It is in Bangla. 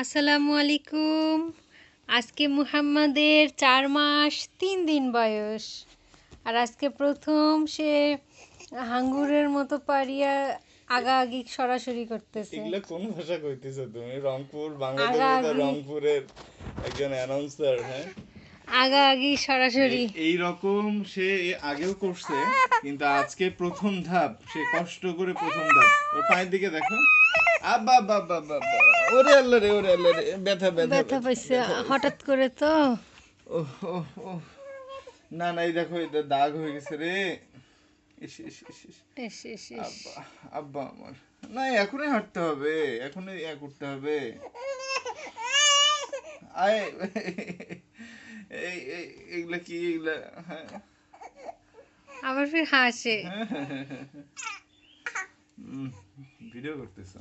আসসালামু আলাইকুম আজকে মুহাম্মাদের চার মাস তিন দিন বয়স। আর আজকে প্রথম সে হাঙ্গুরের মতো পারিয়া আগাআগি সরাসরি করতেছে। এগুলা কোন ভাষা কইতেছো তুমি? রংপুর বাংলাদেশের রংপুরের একজন অ্যানাউন্সার হ্যাঁ? আগাআগি সরাসরি। এই- এই রকম সে আগেও করছে কিন্তু আজকে প্রথম ধাপ সে কষ্ট করে প্রথম ধাপ। ওর পায়ের দিকে দেখো। ওরে আল্লাহ রে ওরে আল্লাহ রে। ব্যথা ব্যথা ব্যথা পাইছে। হঠাৎ করে তো। না না এই দেখো এটা দাগ হয়ে গেছে রে। ইস ইস ইস ইস। ইস, ইস, ইস। আব্বা আব্বা আমার। না এখনই হাঁটতে হবে। এখনই ইয়া করতে হবে। আয়। এই এগুলা কি এগুলা হ্যাঁ। আবার ফির হাসে। ভিডিও করতেছ